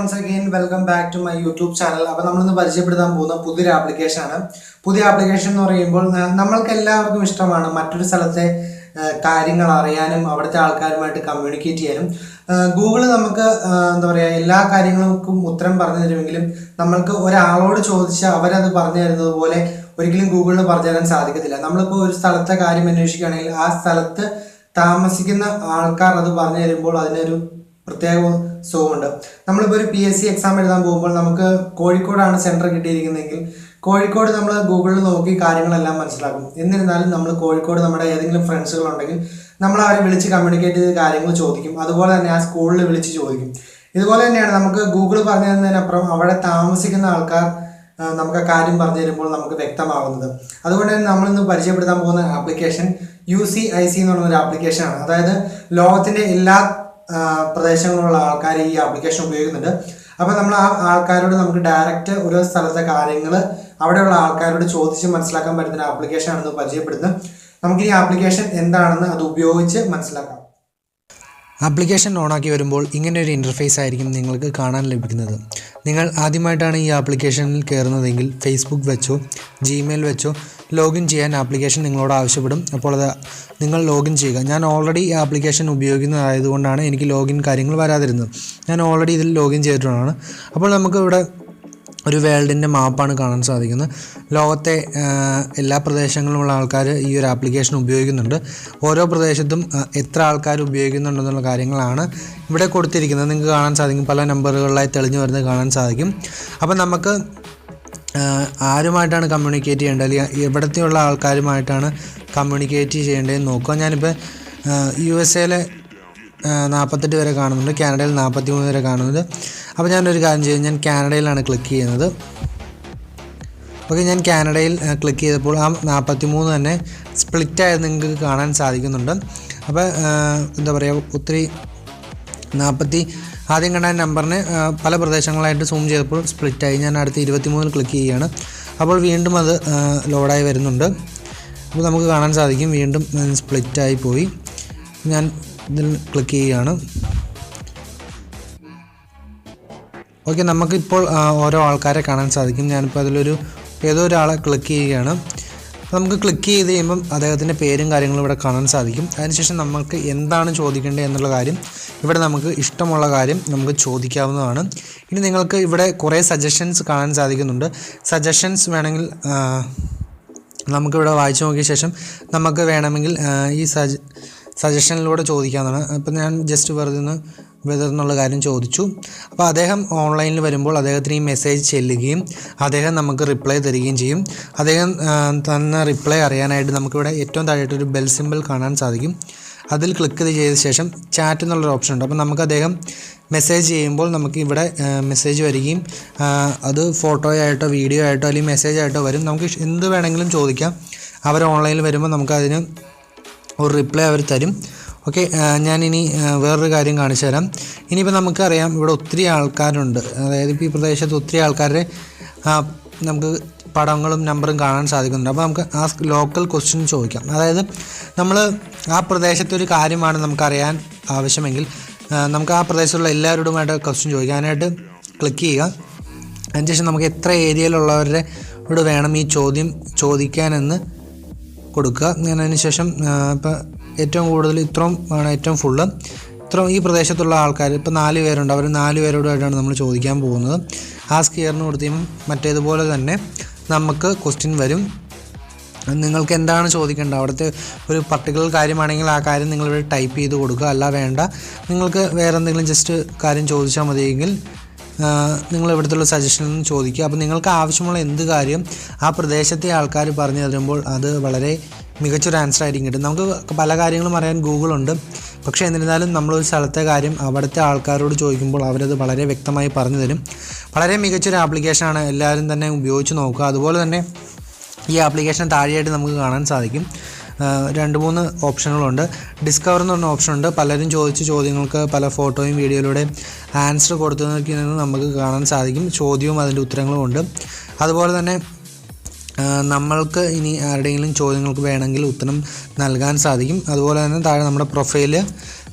Once again welcome back to my YouTube channel അപ്പോൾ നമ്മളിന്ന് പരിചയപ്പെടുത്താൻ പോകുന്ന പുതിയൊരു ആപ്ലിക്കേഷൻ ആണ്. പുതിയ ആപ്ലിക്കേഷൻ എന്ന് പറയുമ്പോൾ നമ്മൾക്ക് എല്ലാവർക്കും ഇഷ്ടമാണ് മറ്റൊരു സ്ഥലത്തെ കാര്യങ്ങൾ അറിയാനും അവിടുത്തെ ആൾക്കാരുമായിട്ട് കമ്മ്യൂണിക്കേറ്റ് ചെയ്യാനും. ഗൂഗിൾ നമുക്ക് എന്താ പറയുക എല്ലാ കാര്യങ്ങൾക്കും ഉത്തരം പറഞ്ഞു തരുമെങ്കിലും നമ്മൾക്ക് ഒരാളോട് ചോദിച്ചാൽ അവരത് പറഞ്ഞു തരുന്നത് പോലെ ഒരിക്കലും ഗൂഗിളിന് പറഞ്ഞു തരാൻ സാധിക്കത്തില്ല. നമ്മളിപ്പോൾ ഒരു സ്ഥലത്തെ കാര്യം അന്വേഷിക്കുകയാണെങ്കിൽ ആ സ്ഥലത്ത് താമസിക്കുന്ന ആൾക്കാർ അത് പറഞ്ഞു തരുമ്പോൾ അതിനൊരു പ്രത്യേക സുഖമുണ്ട്. നമ്മളിപ്പോൾ ഒരു പി എസ് സി എക്സാം എഴുതാൻ പോകുമ്പോൾ നമുക്ക് കോഴിക്കോടാണ് സെന്റർ കിട്ടിയിരിക്കുന്നതെങ്കിൽ കോഴിക്കോട് നമ്മൾ ഗൂഗിളിൽ നോക്കി കാര്യങ്ങളെല്ലാം മനസ്സിലാക്കും. എന്നിരുന്നാലും നമ്മൾ കോഴിക്കോട് നമ്മുടെ ഏതെങ്കിലും ഫ്രണ്ട്സുകളുണ്ടെങ്കിൽ നമ്മൾ അവരെ വിളിച്ച് കമ്മ്യൂണിക്കേറ്റ് ചെയ്ത് കാര്യങ്ങൾ ചോദിക്കും. അതുപോലെ തന്നെ ആ സ്കൂളിൽ വിളിച്ച് ചോദിക്കും. ഇതുപോലെ തന്നെയാണ് നമുക്ക് ഗൂഗിൾ പറഞ്ഞു തന്നതിനപ്പുറം അവിടെ താമസിക്കുന്ന ആൾക്കാർ നമുക്ക് ആ കാര്യം പറഞ്ഞു തരുമ്പോൾ നമുക്ക് വ്യക്തമാകുന്നത് അതുകൊണ്ട് തന്നെ നമ്മളിന്ന് പരിചയപ്പെടുത്താൻ പോകുന്ന application U C I C എന്ന് പറയുന്ന ഒരു ആപ്ലിക്കേഷനാണ് അതായത് ലോകത്തിന്റെ എല്ലാ പ്രദേശങ്ങളിലുള്ള ആൾക്കാർ ഈ ആപ്ലിക്കേഷൻ ഉപയോഗിക്കുന്നുണ്ട്. അപ്പോൾ നമ്മൾ ആ ആൾക്കാരോട് നമുക്ക് ഡയറക്റ്റ് ഒരു സ്ഥലത്തെ കാര്യങ്ങൾ അവിടെയുള്ള ആൾക്കാരോട് ചോദിച്ച് മനസ്സിലാക്കാൻ പറ്റുന്ന ആപ്ലിക്കേഷൻ ആണെന്ന് പരിചയപ്പെടുന്നത്. നമുക്ക് ഈ ആപ്ലിക്കേഷൻ എന്താണെന്ന് അത് ഉപയോഗിച്ച് മനസ്സിലാക്കാം. ആപ്ലിക്കേഷൻ ഓണാക്കി വരുമ്പോൾ ഇങ്ങനെ ഒരു ഇന്റർഫേസ് ആയിരിക്കും നിങ്ങൾക്ക് കാണാൻ ലഭിക്കുന്നത്. നിങ്ങൾ ആദ്യമായിട്ടാണ് ഈ ആപ്ലിക്കേഷനിൽ കയറുന്നതെങ്കിൽ ഫേസ്ബുക്ക് വെച്ചോ ജിമെയിൽ വെച്ചോ ലോഗിൻ ചെയ്യാൻ ആപ്ലിക്കേഷൻ നിങ്ങളോട് ആവശ്യപ്പെടും. അപ്പോൾ അത് നിങ്ങൾ ലോഗിൻ ചെയ്യുക. ഞാൻ ഓൾറെഡി ഈ ആപ്ലിക്കേഷൻ ഉപയോഗിക്കുന്നതായതുകൊണ്ടാണ് എനിക്ക് ലോഗിൻ കാര്യങ്ങൾ വരാതിരുന്നത്. ഞാൻ ഓൾറെഡി ഇതിൽ ലോഗിൻ ചെയ്തിട്ടുള്ളതാണ്. അപ്പോൾ നമുക്ക് ഇവിടെ ഒരു വേൾഡിന്റെ മാപ്പാണ് കാണാൻ സാധിക്കുന്നത്. ലോകത്തെ എല്ലാ പ്രദേശങ്ങളിലുമുള്ള ആൾക്കാർ ഈ ഒരു ആപ്ലിക്കേഷൻ ഉപയോഗിക്കുന്നുണ്ട്. ഓരോ പ്രദേശത്തും എത്ര ആൾക്കാർ ഉപയോഗിക്കുന്നുണ്ടെന്നുള്ള കാര്യങ്ങളാണ് ഇവിടെ കൊടുത്തിരിക്കുന്നത്. നിങ്ങൾക്ക് കാണാൻ സാധിക്കും. പല നമ്പറുകളിലായി തെളിഞ്ഞു വരുന്നത് കാണാൻ സാധിക്കും. അപ്പോൾ നമുക്ക് ആരുമായിട്ടാണ് കമ്മ്യൂണിക്കേറ്റ് ചെയ്യേണ്ടത്? അല്ലെങ്കിൽ ഇവിടത്തെയുള്ള ആൾക്കാരുമായിട്ടാണ് കമ്മ്യൂണിക്കേറ്റ് ചെയ്യേണ്ടതെന്ന് നോക്കുക. ഞാനിപ്പോൾ യു എസ് എയിലെ നാൽപ്പത്തെട്ട് വരെ കാണുന്നുണ്ട്. കാനഡയിൽ നാൽപ്പത്തി മൂന്ന് വരെ കാണുന്നുണ്ട്. അപ്പോൾ ഞാനൊരു കാര്യം ചെയ്യും. ഞാൻ കാനഡയിലാണ് ക്ലിക്ക് ചെയ്യുന്നത്. ഓക്കെ ഞാൻ കാനഡയിൽ ക്ലിക്ക് ചെയ്തപ്പോൾ ആ നാൽപ്പത്തി മൂന്ന് തന്നെ സ്പ്ലിറ്റായത് നിങ്ങൾക്ക് കാണാൻ സാധിക്കുന്നുണ്ട്. അപ്പോൾ എന്താ പറയുക ഒത്തിരി നാൽപ്പത്തി ആദ്യം കണ്ട നമ്പറിന് പല പ്രദേശങ്ങളായിട്ട് സൂം ചെയ്തപ്പോൾ സ്പ്ലിറ്റായി. ഞാൻ അടുത്ത ഇരുപത്തി മൂന്നിൽ ക്ലിക്ക് ചെയ്യുകയാണ്. അപ്പോൾ വീണ്ടും അത് ലോഡായി വരുന്നുണ്ട്. അപ്പോൾ നമുക്ക് കാണാൻ സാധിക്കും. വീണ്ടും സ്പ്ലിറ്റായി പോയി. ഞാൻ ഇതിൽ ക്ലിക്ക് ചെയ്യുകയാണ്. ഓക്കെ നമുക്കിപ്പോൾ ഓരോ ആൾക്കാരെ കാണാൻ സാധിക്കും. ഞാനിപ്പോൾ അതിലൊരു ഏതോ ഒരാളെ ക്ലിക്ക് ചെയ്യുകയാണ്. നമുക്ക് ക്ലിക്ക് ചെയ്ത് കഴിയുമ്പം അദ്ദേഹത്തിന്റെ പേരും കാര്യങ്ങളും ഇവിടെ കാണാൻ സാധിക്കും. അതിനുശേഷം നമുക്ക് എന്താണ് ചോദിക്കേണ്ടത് എന്നുള്ള കാര്യം ഇവിടെ നമുക്ക് ഇഷ്ടമുള്ള കാര്യം നമുക്ക് ചോദിക്കാവുന്നതാണ്. ഇനി നിങ്ങൾക്ക് ഇവിടെ കുറേ സജഷൻസ് കാണാൻ സാധിക്കുന്നുണ്ട്. സജഷൻസ് വേണമെങ്കിൽ നമുക്കിവിടെ വായിച്ചു നോക്കിയ ശേഷം നമുക്ക് വേണമെങ്കിൽ ഈ സജ സജഷനിലൂടെ ചോദിക്കാവുന്നതാണ്. അപ്പം ഞാൻ ജസ്റ്റ് വെറുതെ ഒന്ന് വെതർ എന്നുള്ള കാര്യം ചോദിച്ചു. അപ്പോൾ അദ്ദേഹം ഓൺലൈനിൽ വരുമ്പോൾ അദ്ദേഹത്തിന് ഈ മെസ്സേജ് ചെല്ലുകയും അദ്ദേഹം നമുക്ക് റിപ്ലൈ തരികയും ചെയ്യും. അദ്ദേഹം തന്ന റിപ്ലൈ അറിയാനായിട്ട് നമുക്കിവിടെ ഏറ്റവും താഴെയായിട്ട് ഒരു ബെൽ സിമ്പിൾ കാണാൻ സാധിക്കും. അതിൽ ക്ലിക്ക് ചെയ്ത ശേഷം ചാറ്റ് എന്നുള്ളൊരു ഓപ്ഷൻ ഉണ്ട്. അപ്പോൾ നമുക്ക് അദ്ദേഹം മെസ്സേജ് ചെയ്യുമ്പോൾ നമുക്ക് ഇവിടെ മെസ്സേജ് വരികയും അത് ഫോട്ടോ ആയിട്ടോ വീഡിയോ ആയിട്ടോ അല്ലെങ്കിൽ മെസ്സേജ് ആയിട്ടോ വരും. നമുക്ക് എന്ത് വേണമെങ്കിലും ചോദിക്കാം. അവർ ഓൺലൈനിൽ വരുമ്പോൾ നമുക്ക് അതിന് ഒരു റിപ്ലൈ അവർ തരും. ഓക്കെ ഞാനിനി വേറൊരു കാര്യം കാണിച്ചു തരാം. ഇനിയിപ്പോൾ നമുക്കറിയാം ഇവിടെ ഒത്തിരി ആൾക്കാരുണ്ട്. അതായത് ഇപ്പോൾ ഈ പ്രദേശത്ത് ഒത്തിരി ആൾക്കാരുടെ നമുക്ക് പടങ്ങളും നമ്പറും കാണാൻ സാധിക്കുന്നുണ്ട്. അപ്പോൾ നമുക്ക് ആ ലോക്കൽ ക്വസ്റ്റ്യൻ ചോദിക്കാം. അതായത് നമ്മൾ ആ പ്രദേശത്തെ ഒരു കാര്യമാണ് നമുക്കറിയാൻ ആവശ്യമെങ്കിൽ നമുക്ക് ആ പ്രദേശത്തുള്ള എല്ലാവരോടുമായിട്ട് ക്വസ്റ്റ്യൻ ചോദിക്കാനായിട്ട് ക്ലിക്ക് ചെയ്യുക. അതിനുശേഷം നമുക്ക് എത്ര ഏരിയയിലുള്ളവരുടെ ഇവിടെ വേണം ഈ ചോദ്യം ചോദിക്കാനെന്ന് കൊടുക്കുക. ഞാൻ അതിന് ശേഷം ഇപ്പം ഏറ്റവും കൂടുതൽ ഇത്രയും ആണ് ഏറ്റവും ഫുള്ള് ഇത്രയും ഈ പ്രദേശത്തുള്ള ആൾക്കാർ ഇപ്പോൾ നാല് പേരുണ്ട്. അവർ നാല് പേരോടായിട്ടാണ് നമ്മൾ ചോദിക്കാൻ പോകുന്നത്. ആ സ്കിയറിന് കൊടുത്തും മറ്റേതുപോലെ തന്നെ നമുക്ക് ക്വസ്റ്റ്യൻ വരും. നിങ്ങൾക്ക് എന്താണ് ചോദിക്കേണ്ടത്? അവിടുത്തെ ഒരു പർട്ടിക്കുലർ കാര്യമാണെങ്കിൽ ആ കാര്യം നിങ്ങളിവിടെ ടൈപ്പ് ചെയ്ത് കൊടുക്കുക. അല്ല വേണ്ട. നിങ്ങൾക്ക് വേറെ എന്തെങ്കിലും ജസ്റ്റ് കാര്യം ചോദിച്ചാൽ മതിയെങ്കിൽ നിങ്ങൾ ഇവിടുത്തെ സജഷൻ ചോദിക്കുക. അപ്പോൾ നിങ്ങൾക്ക് ആവശ്യമുള്ള എന്ത് കാര്യം ആ പ്രദേശത്തെ ആൾക്കാർ പറഞ്ഞു തരുമ്പോൾ അത് വളരെ മികച്ചൊരു ആൻസർ ആയിരിക്കും കിട്ടും. നമുക്ക് പല കാര്യങ്ങളും അറിയാൻ ഗൂഗിളുണ്ട് പക്ഷേ എന്നിരുന്നാലും നമ്മളൊരു സ്ഥലത്തെ കാര്യം അവിടുത്തെ ആൾക്കാരോട് ചോദിക്കുമ്പോൾ അവരത് വളരെ വ്യക്തമായി പറഞ്ഞു തരും. വളരെ മികച്ചൊരു ആപ്ലിക്കേഷനാണ് എല്ലാവരും തന്നെ ഉപയോഗിച്ച് നോക്കുക. അതുപോലെ തന്നെ ഈ ആപ്ലിക്കേഷൻ താഴെയായിട്ട് നമുക്ക് കാണാൻ സാധിക്കും. രണ്ട് മൂന്ന് ഓപ്ഷനുകളുണ്ട്. ഡിസ്കവർ എന്ന് പറഞ്ഞ ഓപ്ഷനുണ്ട് പലരും ചോദിച്ച ചോദ്യങ്ങൾക്ക് പല ഫോട്ടോയും വീഡിയോയിലൂടെ ആൻസർ കൊടുത്തു നോക്കുന്നത് നമുക്ക് കാണാൻ സാധിക്കും. ചോദ്യവും അതിന്റെ ഉത്തരങ്ങളും ഉണ്ട്. അതുപോലെ തന്നെ നമ്മൾക്ക് ഇനി ആരുടെയെങ്കിലും ചോദ്യങ്ങൾക്ക് വേണമെങ്കിൽ ഉത്തരം നൽകാൻ സാധിക്കും. അതുപോലെ തന്നെ താഴെ നമ്മുടെ പ്രൊഫൈൽ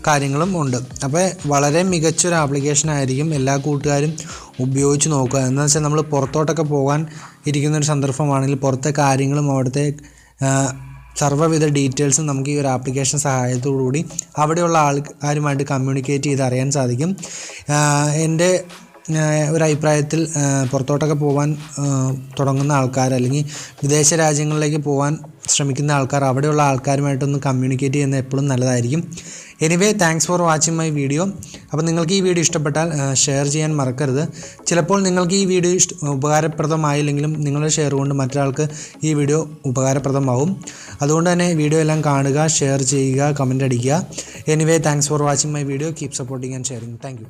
കാര്യങ്ങളും ഉണ്ട്. അപ്പോൾ വളരെ മികച്ചൊരു ആപ്ലിക്കേഷൻ ആയിരിക്കും എല്ലാ കൂട്ടുകാരും ഉപയോഗിച്ച് നോക്കുക. എന്ന് വെച്ചാൽ നമ്മൾ പുറത്തോട്ടൊക്കെ പോകാൻ ഇരിക്കുന്ന ഒരു സന്ദർഭമാണെങ്കിൽ പുറത്തെ കാര്യങ്ങളും അവിടുത്തെ സർവവിധ ഡീറ്റെയിൽസും നമുക്ക് ഈ ഒരു ആപ്ലിക്കേഷൻ സഹായത്തോടുകൂടി അവിടെയുള്ള ആൾക്കാരുമായിട്ട് കമ്മ്യൂണിക്കേറ്റ് ചെയ്ത് അറിയാൻ സാധിക്കും. എന്റെ ഒരു അഭിപ്രായത്തിൽ പുറത്തോട്ടൊക്കെ പോകാൻ തുടങ്ങുന്ന ആൾക്കാർ അല്ലെങ്കിൽ വിദേശ രാജ്യങ്ങളിലേക്ക് പോകാൻ ശ്രമിക്കുന്ന ആൾക്കാർ അവിടെയുള്ള ആൾക്കാരുമായിട്ടൊന്ന് കമ്മ്യൂണിക്കേറ്റ് ചെയ്യുന്നത് എപ്പോഴും നല്ലതായിരിക്കും. Anyway thanks for watching my video അപ്പോൾ നിങ്ങൾക്ക് ഈ വീഡിയോ ഇഷ്ടപ്പെട്ടാൽ ഷെയർ ചെയ്യാൻ മറക്കരുത്. ചിലപ്പോൾ നിങ്ങൾക്ക് ഈ വീഡിയോ ഇഷ്ട ഉപകാരപ്രദമായില്ലെങ്കിലും നിങ്ങളുടെ ഷെയർ കൊണ്ട് മറ്റൊരാൾക്ക് ഈ വീഡിയോ ഉപകാരപ്രദമാവും. അതുകൊണ്ട് തന്നെ വീഡിയോ എല്ലാം കാണുക ഷെയർ ചെയ്യുക കമന്റ് അടിക്കുക. Anyway thanks for watching my video keep supporting and sharing thank